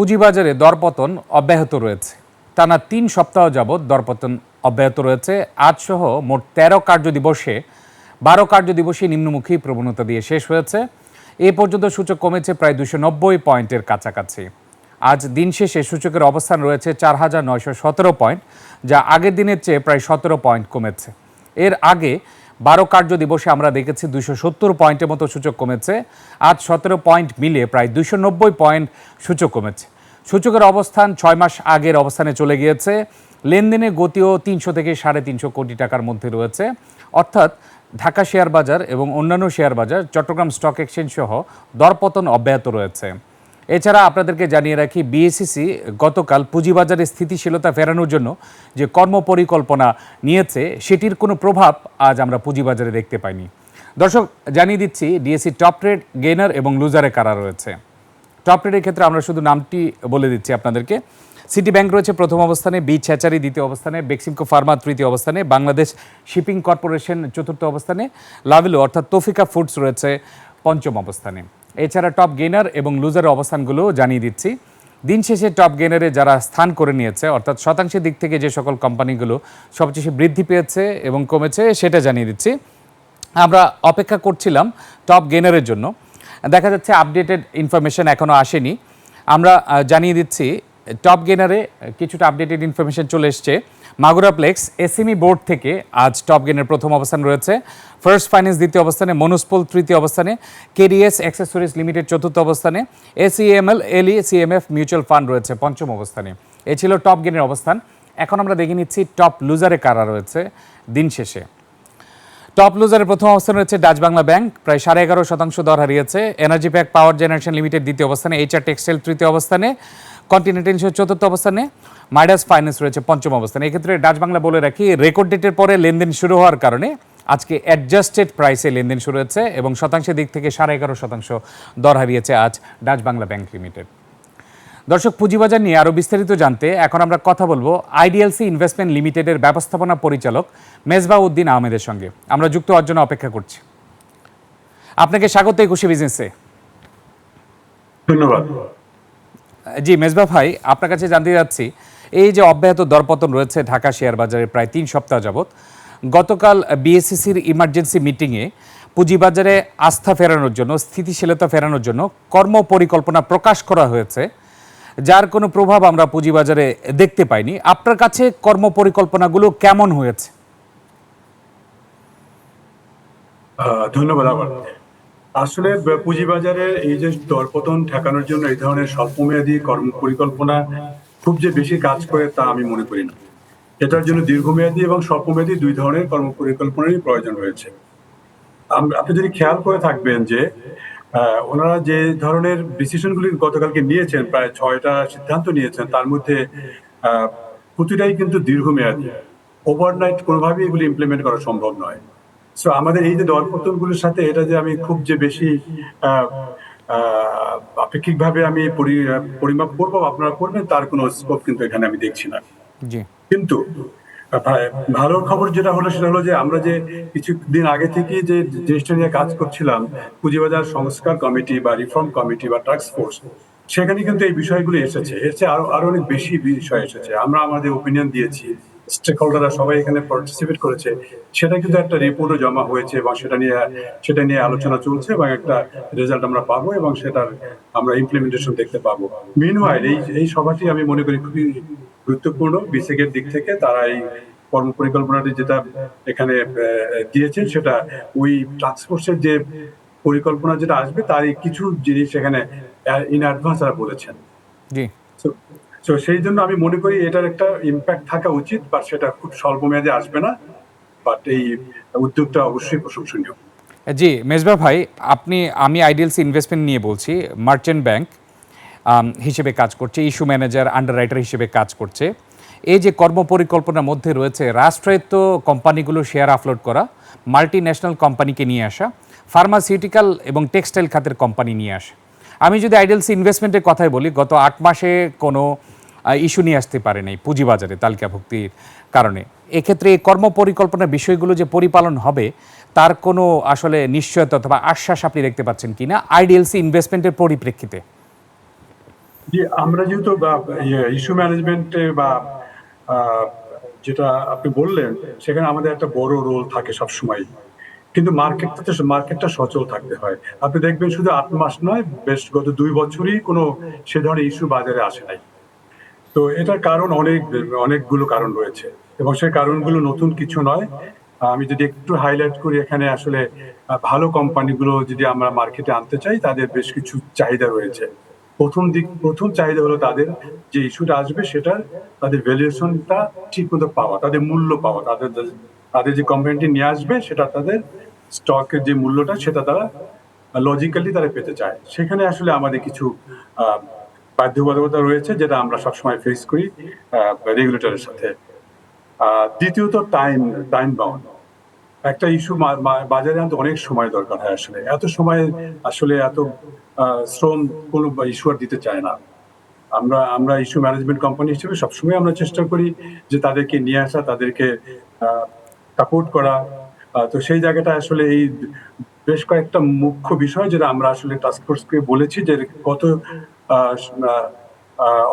পুঁজিবাজারে দরপতন অব্যাহত রয়েছে। টানা তিন সপ্তাহ যাবৎ দরপতন অব্যাহত রয়েছে। আজসহ মোট তেরো কার্যদিবসে, বারো কার্যদিবসে নিম্নমুখী প্রবণতা দিয়ে শেষ হয়েছে। এ পর্যন্ত সূচক কমেছে প্রায় দুশো নব্বই পয়েন্টের কাছাকাছি। আজ দিন শেষে সূচকের অবস্থান রয়েছে চার হাজার নয়শো সতেরো পয়েন্ট, যা আগের দিনের চেয়ে প্রায় সতেরো পয়েন্ট কমেছে। এর আগে বারো কার্য দিবসে আমরা দেখেছি দুশো সত্তর পয়েন্টের মতো সূচক কমেছে। আজ সতেরো পয়েন্ট মিলিয়ে প্রায় দুশো নব্বই পয়েন্ট সূচক কমেছে। সূচকের অবস্থান ছয় মাস আগের অবস্থানে চলে গিয়েছে। লেনদেনের গতিও তিনশো থেকে সাড়ে তিনশো কোটি টাকার মধ্যে রয়েছে। অর্থাৎ ঢাকা শেয়ার বাজার এবং অন্যান্য শেয়ার বাজার, চট্টগ্রাম স্টক এক্সচেঞ্জ সহ দরপতন অব্যাহত রয়েছে। এছাড়া আপনাদেরকে জানিয়ে রাখি বিএসিসি গতকাল পুঁজিবাজারে স্থিতিশীলতা ফেরানোর জন্য যে কর্মপরিকল্পনা নিয়েছে, সেটির কোনো প্রভাব আজ আমরা পুঁজিবাজারে দেখতে পাইনি। দর্শক, জানিয়ে দিচ্ছি ডিএসসি টপ রেট গেনার এবং লুজারে কারা রয়েছে। টপ রেটের ক্ষেত্রে আমরা শুধু নামটি বলে দিচ্ছি আপনাদেরকে। সিটি ব্যাংক রয়েছে প্রথম অবস্থানে বি ছ্যাচারি দ্বিতীয় অবস্থানে বেক্সিমকো ফার্মা তৃতীয় অবস্থানে বাংলাদেশ শিপিং কর্পোরেশন চতুর্থ অবস্থানে লাভেলো অর্থাৎ তোফিকা ফুডস রয়েছে পঞ্চম অবস্থানে। এছাড়া টপ গেইনার এবং লুজারের অবস্থানগুলো জানিয়ে দিচ্ছি। দিন শেষে টপ গেনারে যারা স্থান করে নিয়েছে, অর্থাৎ শতাংশের দিক থেকে যে সকল কোম্পানিগুলো সবচেয়ে বৃদ্ধি পেয়েছে এবং কমেছে, সেটা জানিয়ে দিচ্ছি। আমরা অপেক্ষা করছিলাম টপ গেনারের জন্য। দেখা যাচ্ছে আপডেটেড ইনফরমেশন এখনও আসেনি। আমরা জানিয়ে দিচ্ছি টপ গেনারে কিছুটা আপডেটেড ইনফরমেশন চলে এসছে। মাগুরা প্লেক্স, এসএমই বোর্ড থেকে আজ টপ গেনের প্রথম অবস্থান রয়েছে। ফার্স্ট ফাইন্যান্স দ্বিতীয় অবস্থানে, মনুস্পল তৃতীয় অবস্থানে, কেডিএস অ্যাক্সেসরিজ লিমিটেড চতুর্থ অবস্থানে এসিএমএল এলই, সিএমএফ, মিউচুয়াল ফান্ড রয়েছে পঞ্চম অবস্থানে। এ ছিল টপ গেনের অবস্থান। এখন আমরা দেখে নিচ্ছি টপ লুজারে কারা রয়েছে দিন শেষে। টপ লুজারের প্রথম অবস্থানে রয়েছে ডাচ বাংলা ব্যাংক। প্রায় সাড়ে এগারো শতাংশ দর হারিয়েছে। Energy pack power generation limited দ্বিতীয় অবস্থানে, এইচআর টেক্সটাইল তৃতীয় অবস্থানে কন্টিনেন্টাল ইন্স্যুর চতুর্থ অবস্থানে মাইডাস ফাইন্যান্স রয়েছে পঞ্চম অবস্থানে। এক্ষেত্রে ডাচ বাংলা বলে রাখি রেকর্ড ডেটের পরে লেনদেন শুরু হওয়ার কারণে আজকে অ্যাডজাস্টেড প্রাইসে লেনদেন শুরু হয়েছে এবং শতাংশের দিক থেকে সাড়ে এগারো শতাংশ দর হারিয়েছে আজ ডাচ বাংলা ব্যাংক লিমিটেড দর্শক, পুঁজিবাজার নিয়ে আরও বিস্তারিত জানতে এখন আমরা কথা বলব আইডিএলসি ইনভেস্টমেন্ট লিমিটেডের ব্যবস্থাপনা পরিচালক মেজবা উদ্দিন আহমেদের সঙ্গে। আমরা যুক্ত হওয়ার জন্য অপেক্ষা করছি। আপনাকে স্বাগত একুশে বিজনেসে ধন্যবাদ। জি, মেজবা ভাই, আপনার কাছে জানতে যাচ্ছি এই যে অব্যাহত দরপতন রয়েছে ঢাকা শেয়ার বাজারে প্রায় তিন সপ্তাহ যাবৎ, গতকাল বিএসসিসির ইমার্জেন্সি মিটিংয়ে পুঁজিবাজারে আস্থা ফেরানোর জন্য, স্থিতিশীলতা ফেরানোর জন্য কর্ম পরিকল্পনা প্রকাশ করা হয়েছে, যার কোনো প্রভাব আমরা পুঁজিবাজারে দেখতে পাইনি। আপনার কাছে কর্ম পরিকল্পনাগুলো কেমন হয়েছে? ধন্যবাদ আবার। আসলে, পুঁজিবাজারে এই যে দরপতন ঠেকানোর জন্য এই ধরনের স্বল্পমেয়াদী কর্ম পরিকল্পনা খুব যে বেশি কাজ করে তা আমি মনে করি না। এটার জন্য দীর্ঘমেয়াদী এবং স্বল্পমেয়াদী দুই ধরনের কর্ম পরিকল্পনারই প্রয়োজন রয়েছে। আপনি যদি খেয়াল করে থাকবেন যে ওনারা যে ধরনের ডিসিশনগুলি গতকালকে নিয়েছেন, প্রায় ছয়টা সিদ্ধান্ত নিয়েছেন, তার মধ্যে প্রতিটাই কিন্তু দীর্ঘমেয়াদী। ওভারনাইট কোনোভাবেই এগুলি ইমপ্লিমেন্ট করা সম্ভব নয়। সো আমাদের এই যে দরপতনগুলোর সাথে এটা যে আমি খুব যে বেশি আহ, আপেক্ষিকভাবে আমি পরিমাপ করব আপনারা করবেন তার কোনো স্কোপ কিন্তু এখানে আমি দেখছি না। কিন্তু ভালো খবর যেটা হলো সেটা হলো যে আমরা যে কিছুদিন আগে থেকে যে জিনিসটা নিয়ে কাজ করছিলাম পুঁজিবাজার সংস্কার কমিটি বা রিফর্ম কমিটি বা টাস্ক ফোর্স সেখানে কিন্তু এই বিষয়গুলো এসেছে। এসে আরও আরও অনেক বেশি বিষয় এসেছে। আমরা আমাদের ওপিনিয়ন দিয়েছি। স্টেক হোল্ডাররা সবাই এখানে পার্টিসিপেট করেছে সেটা কিন্তু একটা রিপোর্টও জমা হয়েছে এবং সেটা নিয়ে সেটা নিয়ে আলোচনা চলছে এবং একটা রেজাল্ট আমরা পাবো এবং সেটার আমরা ইমপ্লিমেন্টেশন দেখতে পাবো। মিনওয়াইল এই এই সভাটি আমি মনে করি খুবই গুরুত্বপূর্ণ বিসেকের দিক থেকে তারা এই কর্ম পরিকল্পনাটি যেটা এখানে দিয়েছেন সেটা ওই টাস্কফোর্সের যে পরিকল্পনা যেটা আসবে তারই কিছু জিনিস এখানে ইন অ্যাডভান্স তারা বলেছেন। জি। তো সেই জন্য আমি মনে করি এটার একটা ইম্প্যাক্ট থাকা উচিত বাট সেটা খুব স্বল্প মেয়াদে আসবে না। বাট এই উদ্যোগটা অবশ্যই প্রশংসনীয়। জি, মেজবা ভাই, আপনি, আমি আইডিএলসি ইনভেস্টমেন্ট নিয়ে বলছি মার্চেন্ট ব্যাংক হিসেবে কাজ করছে ইস্যু ম্যানেজার আন্ডার রাইটার হিসেবে কাজ করছে। এই যে কর্মপরিকল্পনার মধ্যে রয়েছে, রাষ্ট্রায়ত্ত কোম্পানিগুলো শেয়ার আপলোড করা মাল্টি ন্যাশনাল কোম্পানিকে নিয়ে আসা ফার্মাসিউটিক্যাল এবং টেক্সটাইল খাতের কোম্পানি নিয়ে আসা। আমি যদি আইডেলসি ইনভেস্টমেন্টের কথাই বলি, গত আট মাসে কোনো ইস্যু নিয়ে আসতে পারে নাই পুঁজিবাজারে তালিকাভুক্তির কারণে। এক্ষেত্রে এই কর্মপরিকল্পনার বিষয়গুলো যে পরিপালন হবে, তার কোনো আসলে নিশ্চয়তা অথবা আশ্বাস আপনি দেখতে পাচ্ছেন কিনা আইডিএলসি ইনভেস্টমেন্টের পরিপ্রেক্ষিতে? জি, আমরা যেহেতু ইস্যু ম্যানেজমেন্টে বা যেটা আপনি বললেন, সেখানে আমাদের একটা বড় রোল থাকে সব সময় কিন্তু মার্কেটটা মার্কেটটা সচল থাকতে হয়। আপনি দেখবেন শুধু আট মাস নয়, বেশ গত দুই বছরই কোনো সে ধরনের ইস্যু বাজারে আসে নাই। তো এটার কারণ অনেক, অনেকগুলো কারণ রয়েছে এবং সেই কারণগুলো নতুন কিছু নয়। আমি যদি একটু হাইলাইট করি এখানে আসলে ভালো কোম্পানিগুলো যদি আমরা মার্কেটে আনতে চাই, তাদের বেশ কিছু চাহিদা রয়েছে। প্রথম দিক, প্রথম চাহিদা হলো তাদের যে ইস্যুটা আসবে, সেটার তাদের ভ্যালুয়েশনটা ঠিক মতো পাওয়া, তাদের মূল্য পাওয়া, তাদের তাদের যে কোম্পানিটি নিয়ে আসবে, সেটা তাদের স্টকের যে মূল্যটা, সেটা তারা লজিক্যালি তারা পেতে চায়। সেখানে আসলে আমাদের কিছু বাধ্যবাধকতা রয়েছে যেটা আমরা সবসময় ফেস করি রেগুলেটরের সাথে। দ্বিতীয়ত টাইম টাইম বাউন্ড একটা ইস্যু বাজারে আনতে অনেক সময় দরকার হয় আসলে। এত সময় আসলে এত শ্রম কোনো ইস্যুয়ার দিতে চায় না। আমরা আমরা ইস্যু ম্যানেজমেন্ট কোম্পানি হিসেবে সবসময় আমরা চেষ্টা করি যে তাদেরকে নিয়ে আসা, তাদেরকে সাপোর্ট করা। তো সেই জায়গাটা আসলে এই বেশ কয়েকটা মুখ্য বিষয় যেটা আমরা আসলে টাস্ক ফোর্সকে বলেছি যে কত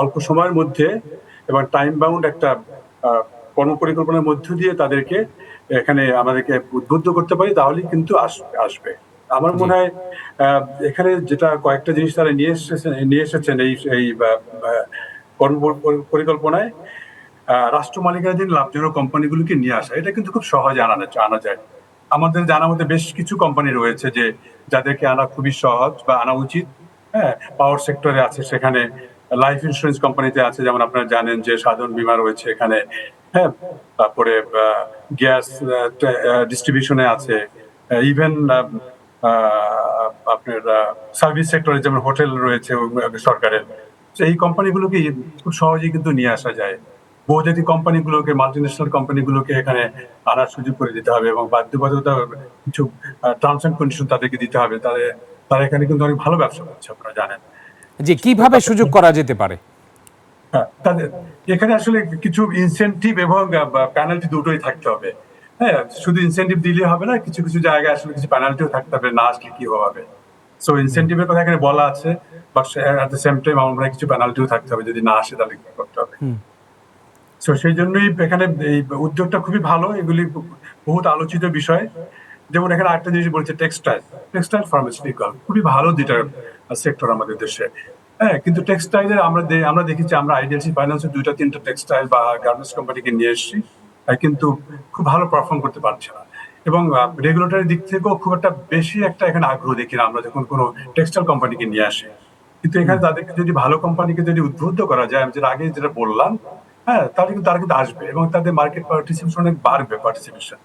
অল্প সময়ের মধ্যে এবং টাইম বাউন্ড একটা কর্মপরিকল্পনার মধ্য দিয়ে তাদেরকে এখানে আমাদেরকে উদ্বুদ্ধ করতে পারি তাহলেই কিন্তু আস- আসবে। আমার মনে হয় আহ, এখানে যেটা কয়েকটা জিনিস তারা নিয়ে এসেছেন নিয়ে এসেছেন এই এই কর্ম পরিকল্পনায় রাষ্ট্র মালিকানাধীন লাভজনক কোম্পানিগুলোকে নিয়ে আসা, এটা কিন্তু খুব সহজে আনা আনা যায়। আমাদের জানার মধ্যে বেশ কিছু কোম্পানি রয়েছে যে, যাদেরকে আনা খুবই সহজ বা আনা উচিত। হ্যাঁ পাওয়ার সেক্টরে আছে, সেখানে লাইফ ইন্স্যুরেন্স কোম্পানিতে আছে, যেমন আপনারা জানেন যে সাধারণ বীমা রয়েছে এখানে। হ্যাঁ তারপরে গ্যাস ডিস্ট্রিবিউশনে আছে। ইভেন আপনার সার্ভিস সেক্টরে যেমন হোটেল রয়েছে সরকারের। এই কোম্পানিগুলোকে খুব সহজেই কিন্তু নিয়ে আসা যায়। বহুজাতিক কোম্পানিগুলোকে মাল্টিন্যাশনাল কোম্পানিগুলোকে এখানে আনার সুযোগ করে দিতে হবে এবং বাধ্যবাধকতা কিছু টার্মস এন্ড কন্ডিশন তাদেরকে দিতে হবে। তাদের তারা এখানে কিন্তু অনেক ভালো ব্যবসা করছে আপনারা জানেন। যে কীভাবে সুযোগ করা যেতে পারে? হ্যাঁ, তাদের এখানে আসলে কিছু ইনসেন্টিভ এবং পেনাল্টি দুটোই থাকতে হবে। হ্যাঁ শুধু ইনসেন্টিভ দিলে হবে না কিছু কিছু জায়গায় আসলে কিছু পেনাল্টিও থাকতে হবে না আসলে কি হবে? সো ইনসেন্টিভের কথা এখানে বলা আছে but at the same time আমার কিছু পেনাল্টিও থাকতে হবে যদি না আসে তাহলে কি করতে হবে? সো সেই জন্যই এখানে এই উদ্যোগটা খুবই ভালো। এগুলি বহুত আলোচিত বিষয়। যেমন এখানে আরেকটা জিনিস বলছে টেক্সটাইল। টেক্সটাইল ফার্মাসিউটিক্যাল খুবই ভালো দুইটা সেক্টর আমাদের দেশে। হ্যাঁ কিন্তু টেক্সটাইলের আমরা আমরা দেখেছি আমরা আইডিএলসি ফাইন্যান্সের দুইটা তিনটা টেক্সটাইল বা গার্মেন্টস কোম্পানিকে নিয়ে এসেছি কিন্তু খুব ভালো পারফর্ম করতে পারছে না। এবং রেগুলেটরি দিক থেকেও খুব একটা বেশি একটা এখানে আগ্রহ দেখি না আমরা যখন কোনো টেক্সটাইল কোম্পানিকে নিয়ে আসি। কিন্তু এখানে তাদেরকে যদি ভালো কোম্পানিকে যদি উদ্বুদ্ধ করা যায় আমি যেটা আগে যেটা বললাম হ্যাঁ তাহলে কিন্তু তারা কিন্তু আসবে এবং তাদের মার্কেট পার্টিসিপেশন অনেক বাড়বে পার্টিসিপেশন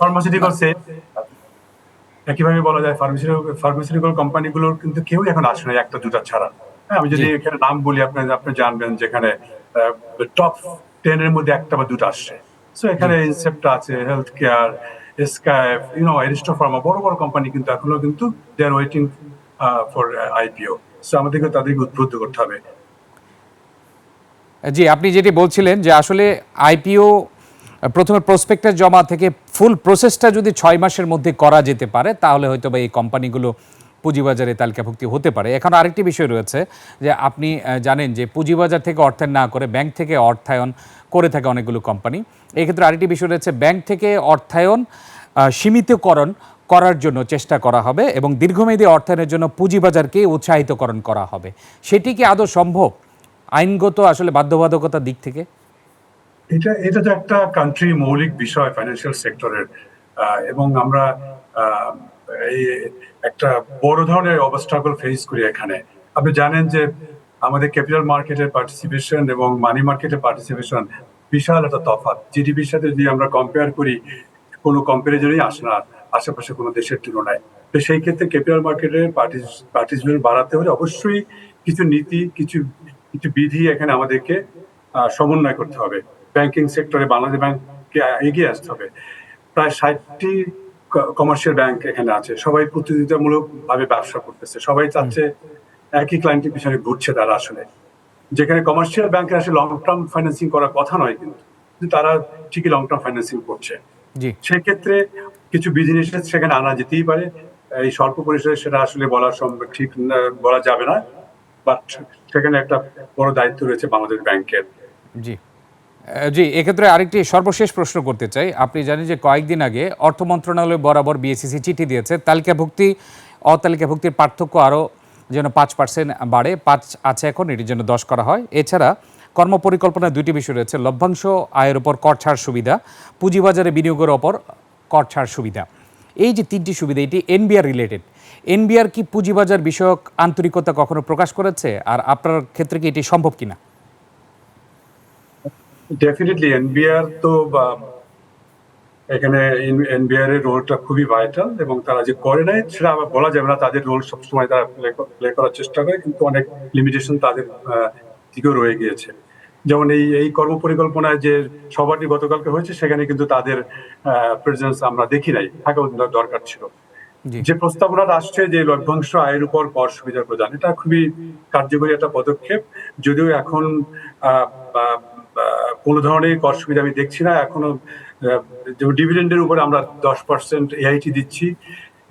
ফার্মাসিউটিক্যাল সে একইভাবে বলা যায় ফার্মাসিউটিক্যাল কোম্পানিগুলোর কিন্তু কেউ এখন আসে না একটা দুটা ছাড়া। হ্যাঁ আমি যদি এখানে নাম বলি আপনি আপনি জানবেন যেখানে টপ টেন এর মধ্যে একটা বা দুটো আসছে। সো এখানে ইনসেপ্টা আছে health care Eskayef you know Aristopharma বড় বড় কোম্পানি কিন্তু এখনও কিন্তু they are waiting for IPO so আমাদেরকে তাদেরকে উদ্বুদ্ধ করতে হবে। জি, আপনি যেটি বলছিলেন যে আসলে আইপিও প্রথমে প্রসপেক্টাস জমা থেকে ফুল প্রসেসটা যদি ছয় মাসের মধ্যে করা যেতে পারে, তাহলে হয়তো বা এই কোম্পানিগুলো পুঁজিবাজারে তালিকাভুক্তি হতে পারে। এখন আরেকটি বিষয় রয়েছে যে আপনি জানেন যে পুঁজিবাজার থেকে অর্থায়ন না করে ব্যাংক থেকে অর্থায়ন করে থাকে অনেকগুলো কোম্পানি। এক্ষেত্রে আরেকটি বিষয় রয়েছে ব্যাংক থেকে অর্থায়ন সীমিতকরণ করার জন্য চেষ্টা করা হবে এবং দীর্ঘমেয়াদী অর্থায়নের জন্য পুঁজিবাজারকে উৎসাহিতকরণ করা হবে। সেটি কি আদৌ সম্ভব? আইনগত আসলে বাধ্যবাধকতার দিক থেকে? এটা এটা তো একটা কান্ট্রি মৌলিক বিষয় ফাইন্যান্সিয়াল সেক্টরের এবং আমরা এই একটা বড় ধরনের অবস্ট্রাগল ফেস করি এখানে। আপনি জানেন যে আমাদের ক্যাপিটাল মার্কেটের পার্টিসিপেশন এবং মানি মার্কেটের পার্টিসিপেশন বিশাল একটা তফাৎ। জিডিপির সাথে যদি আমরা কম্পেয়ার করি, কোনো কম্পারিজনই আসে না, আশেপাশে কোনো দেশের তুলনায়। তো সেই ক্ষেত্রে ক্যাপিটাল মার্কেটের পার্টিসিপেশন বাড়াতে হলে অবশ্যই কিছু নীতি, কিছু কিছু বিধি এখানে আমাদেরকে সমন্বয় করতে হবে। ব্যাংকিং সেক্টরে বাংলাদেশ ব্যাংককে এগিয়ে আসতে হবে। প্রায় ষাটটি কমার্শিয়াল ব্যাংক এখানে আছে। সবাই প্রতিযোগিতামূলক ভাবে ব্যবসা করতেছে। সবাই চাচ্ছে একই ক্লায়েন্টের পিছনে ঘুরছে তারা আসলে। যেখানে কমার্শিয়াল ব্যাংকে আসলে লং টার্ম ফাইন্যান্সিং করার কথা নয় কিন্তু তারা ঠিকই লং টার্ম ফাইন্যান্সিং করছে। জি। সেক্ষেত্রে কিছু বিজনেস সেখানে আনা যেতেই পারে। এই স্বল্প পরিসরে সেটা আসলে বলা সম্ভব ঠিক বলা যাবে না। বাট সেখানে একটা বড় দায়িত্ব রয়েছে বাংলাদেশ ব্যাংকের। জি। জি, এক্ষেত্রে আরেকটি সর্বশেষ প্রশ্ন করতে চাই। আপনি জানেন যে কয়েকদিন আগে অর্থ মন্ত্রণালয় বরাবর বিএসসিসি চিঠি দিয়েছে। তালিকাভুক্তি, অতালিকাভুক্তির পার্থক্য আরও যেন পাঁচ পার্সেন্ট বাড়ে, পাঁচ আছে এখন এটির জন্য দশ করা হয়। এছাড়া কর্মপরিকল্পনায় দুইটি বিষয় রয়েছে, লভ্যাংশ আয়ের ওপর কর ছাড় সুবিধা, পুঁজিবাজারে বিনিয়োগের ওপর কর ছাড় সুবিধা। এই যে তিনটি সুবিধা, এটি এনবিআর রিলেটেড এনবিআর কি পুঁজিবাজার বিষয়ক আন্তরিকতা কখনো প্রকাশ করেছে? আর আপনার ক্ষেত্রে কি এটি সম্ভব কিনা? ডেফিনেটলি এনবিআর তো এখানে এনবিআর এর রোলটা খুবই ভাইটাল এবং তারা যে করে নাই সেটা আবার বলা যাবে না। তাদের রোল সবসময় তারা প্লে করার চেষ্টা করে, কিন্তু অনেক লিমিটেশন তাদের দিকেও রয়ে গিয়েছে। যেমন এই এই কর্মপরিকল্পনায় যে সভাটি গতকালকে হয়েছে, সেখানে কিন্তু তাদের প্রেজেন্স আমরা দেখি নাই। থাকা দরকার ছিল। যে প্রস্তাবনাটা আসছে যে লভ্যাংশ আয়ের উপর কর সুবিধা প্রদান এটা খুবই কার্যকরী একটা পদক্ষেপ। যদিও এখন কোনো ধরনের কর সুবিধা আমি দেখছি না। এখনও ডিভিডেন্ডের উপরে আমরা দশ পার্সেন্ট এআইটি দিচ্ছি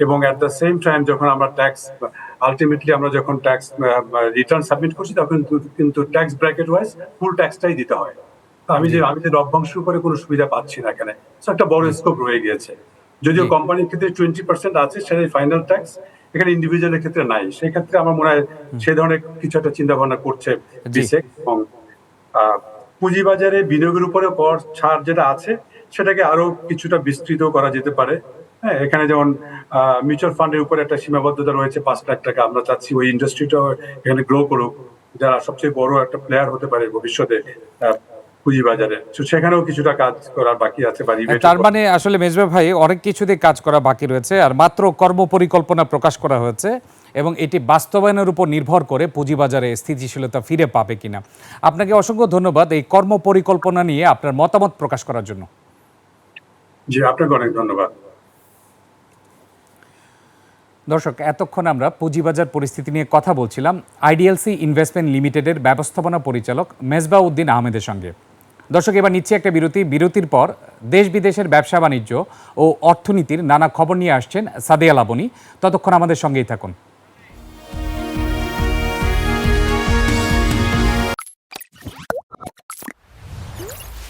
এবং অ্যাট দ্য সেম টাইম যখন আমরা ট্যাক্স আলটিমেটলি আমরা যখন ট্যাক্স রিটার্ন সাবমিট করছি তখন কিন্তু- ট্যাক্স ব্র্যাকেট ওয়াইজ ফুল ট্যাক্সটাই দিতে হয়। আমি যে আমি যে লভ্যাংশের উপরে কোনো সুবিধা পাচ্ছি না এখানে একটা বড় স্কোপ রয়ে গিয়েছে। যদিও কোম্পানির ক্ষেত্রে টোয়েন্টি পার্সেন্ট আছে সেটাই ফাইনাল ট্যাক্স এখানে ইন্ডিভিজুয়ালের ক্ষেত্রে নাই। সেই ক্ষেত্রে আমার মনে হয় সে ধরনের কিছু একটা চিন্তা ভাবনা করছে। বিসেক এবং পুঁজিবাজারে বিনিয়োগের উপরে কর ছাড় যেটা আছে সেটাকে আরও কিছুটা বিস্তৃত করা যেতে পারে। হ্যাঁ এখানে যেমন মিউচুয়াল ফান্ডের উপরে একটা সীমাবদ্ধতা রয়েছে পাঁচ লাখ টাকা। আমরা চাচ্ছি ওই ইন্ডাস্ট্রিটা এখানে গ্রো করুক যারা সবচেয়ে বড় একটা প্লেয়ার হতে পারে ভবিষ্যতে তো সেখানেও কিছুটা কাজ করার বাকি আছে বা তার মানে আসলে মেজবা ভাই অনেক কিছুতে কাজ করা বাকি রয়েছে আর মাত্র কর্মপরিকল্পনা প্রকাশ করা হয়েছে এবং এটি বাস্তবায়নের উপর নির্ভর করে পুঁজিবাজারে স্থিতিশীলতা ফিরে পাবে কিনা। আপনাকে অসংখ্য ধন্যবাদ এই কর্মপরিকল্পনা নিয়ে আপনার মতামত প্রকাশ করার জন্য। জি আপনাকে অনেক ধন্যবাদ। দর্শক এতক্ষণ আমরা পুঁজিবাজার পরিস্থিতি নিয়ে কথা বলছিলাম। আইডিএলসি ইনভেস্টমেন্ট লিমিটেডের ব্যবস্থাপনা পরিচালক মেজবা উদ্দিন আহমেদের সঙ্গে। দর্শক, এবার নিচ্ছে একটা বিরতি। বিরতির পর দেশ বিদেশের ব্যবসা বাণিজ্য ও অর্থনীতির নানা খবর নিয়ে আসছেন সাদিয়া লাবনী। ততক্ষণ আমাদের সঙ্গেই থাকুন।